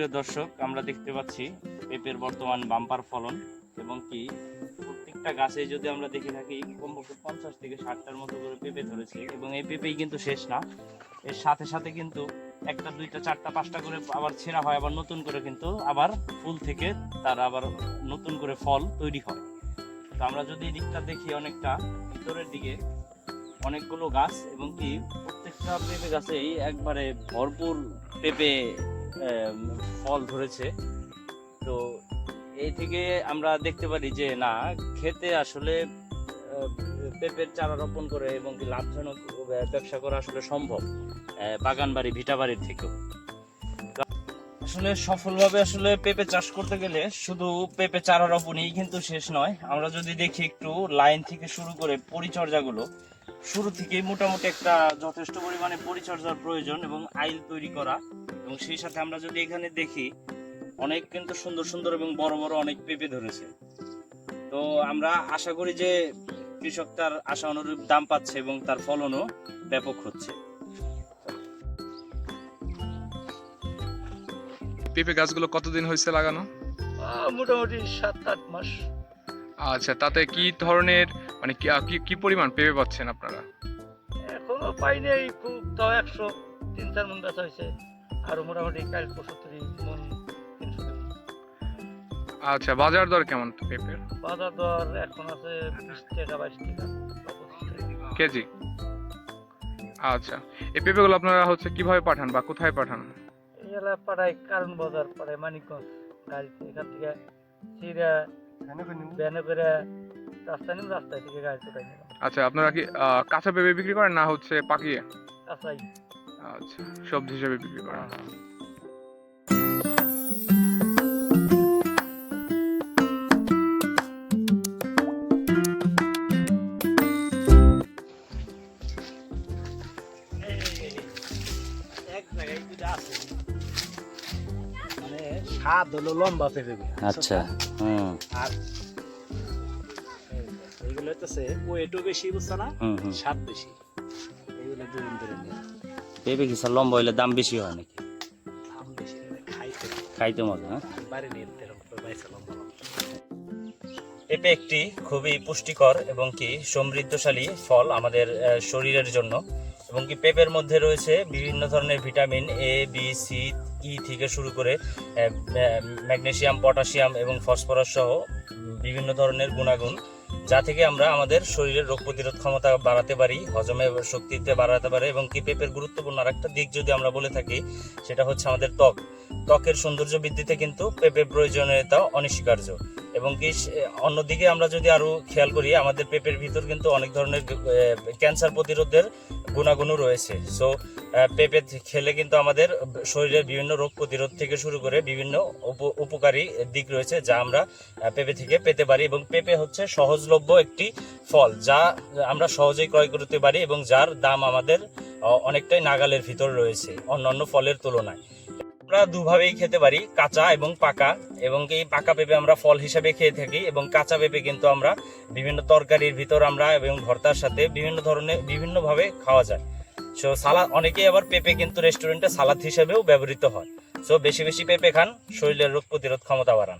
সুপ্রিয় দর্শক, আমরা দেখতে পাচ্ছি পেঁপের বর্তমান বাম্পার ফলন এবং কি প্রত্যেকটা গাছে যদি আমরা দেখে থাকি, কমপক্ষে পঞ্চাশ থেকে ষাটটার মতো করে পেঁপে ধরেছে এবং এই পেঁপেই কিন্তু শেষ না। এর সাথে সাথে কিন্তু একটা, দুইটা, চারটা, পাঁচটা করে আবার ছেঁড়া হয়, আবার নতুন করে কিন্তু আবার ফুল থেকে তার আবার নতুন করে ফল তৈরি হয়। তো আমরা যদি এই দিকটা দেখি অনেকটা, ভিতরের দিকে অনেকগুলো গাছ এবং কি প্রত্যেকটা পেঁপে গাছেই একবারে ভরপুর পেঁপে ফল ধরেছে। তো এই থেকে আমরা দেখতে পারি যে, না, খেতে আসলে পেঁপের চারা রোপণ করে এবং লাভজনক ব্যবসা করা আসলে সম্ভব বাগান বাড়ি ভিটা বাড়ির থেকেও। আসলে সফলভাবে আসলে পেঁপে চাষ করতে গেলে শুধু পেঁপে চারা রোপণই কিন্তু শেষ নয়। আমরা যদি দেখি একটু লাইন থেকে শুরু করে পরিচর্যাগুলো, শুরু থেকেই মোটামুটি একটা যথেষ্ট পরিমাণে পরিচর্যার প্রয়োজন এবং আইল তৈরি করা এবং সেই সাথে আমরা যদি এখানে দেখি অনেক কিন্তু সুন্দর সুন্দর এবং বড় বড় অনেক পেঁপে ধরেছে। তো আমরা আশা করি যে কৃষক তার আশা অনুরূপ দাম পাচ্ছে এবং তার ফলনও ব্যাপক হচ্ছে। পেঁপে গাছগুলো কতদিন হয়েছে লাগানো? মোটামুটি সাত আট মাস। আচ্ছা তাতে কি ধরনের মানে কি কি- পরিমাণ পেঁপে পাচ্ছেন আপনারা? এখনও পাইনি খুব তাও একশো তিন চার মন গাছ হয়েছে। আর মোটামুটি কাল পঁচাত্তর মন তিনশো আচ্ছা বাজার দর কেমন পেঁপের? বাজার দর এখন আছে বিশ টাকা বাইশ টাকা। কেজি? আচ্ছা এই পেঁপেগুলো আপনারা হচ্ছে কীভাবে পাঠান বা কোথায় পাঠান? এলাকা পাড়ায় কারণ বাজার পাড়ায় মানিকগঞ্জ গাড়িতে। এখান থেকে চিরা ব্যানে করে রাস্তায় নিলাম রাস্তায় থেকে গাড়ি চোটাই আচ্ছা আপনারা কি কাঁচা পেঁপে বিক্রি করেন না হচ্ছে পাকিয়ে? কাঁচাই। আচ্ছা সবজি হিসেবে বিক্রি করেন এক জায়গায় দুটো আছে মানে স্বাদ হলো লম্বা পেঁপে আচ্ছা হুম। আর এইগুলো হচ্ছে ওয়েটও বেশি বুঝছ না স্বাদ বেশি। এইগুলো দুদিন ধরে নিয়ে। পেঁপে কি স্যার? লম্বা হলে দাম বেশি হয় নাকি? খাইতে মজা হ্যাঁ? পেঁপে একটি খুবই পুষ্টিকর এবং কি সমৃদ্ধশালী ফল আমাদের শরীরের জন্য এবং কি পেঁপের মধ্যে রয়েছে বিভিন্ন ধরনের vitamin A B C E থেকে শুরু করে ম্যাগনেশিয়াম পটাশিয়াম এবং ফসফরাস সহ বিভিন্ন ধরনের গুণাগুণ যা থেকে আমরা আমাদের শরীরের রোগ প্রতিরোধ ক্ষমতা বাড়াতে পারি, হজমে শক্তিতে বাড়াতে পারে এবং কি পেঁপের গুরুত্বপূর্ণ আরেকটা দিক যদি আমরা বলে থাকি, সেটা হচ্ছে আমাদের ত্বক। ত্বকের সৌন্দর্য বৃদ্ধিতে কিন্তু পেঁপের প্রয়োজনীয়তা অনস্বীকার্য। এবং কি অন্যদিকে আমরা যদি আরও খেয়াল করি, আমাদের পেঁপের ভিতর কিন্তু অনেক ধরনের ক্যান্সার প্রতিরোধের গুণাগুণও রয়েছে। সো পেঁপে খেলে কিন্তু আমাদের শরীরের বিভিন্ন রোগ প্রতিরোধ থেকে শুরু করে বিভিন্ন উপ- উপকারী দিক রয়েছে যা আমরা পেঁপে থেকে পেতে পারি এবং পেঁপে হচ্ছে সহজলভ্য একটি ফল যা আমরা সহজেই ক্রয় করতে পারি এবং যার দাম আমাদের অনেকটাই নাগালের ভিতর রয়েছে অন্যান্য ফলের তুলনায়। আমরা দুভাবেই খেতে পারি, কাঁচা এবং পাকা। এবং এই পাকা পেঁপে আমরা ফল হিসাবে খেয়ে থাকি এবং কাঁচা পেঁপে কিন্তু আমরা বিভিন্ন তরকারির ভিতর আমরা এবং ভর্তার সাথে বিভিন্ন ধরনের, বিভিন্নভাবে খাওয়া যায়। সো সালাদ অনেকেই আবার পেঁপে কিন্তু রেস্টুরেন্টে সালাদ হিসেবেও ব্যবহৃত হয়। সো বেশি বেশি পেঁপে খান, শরীরের রোগ প্রতিরোধ ক্ষমতা বাড়ান।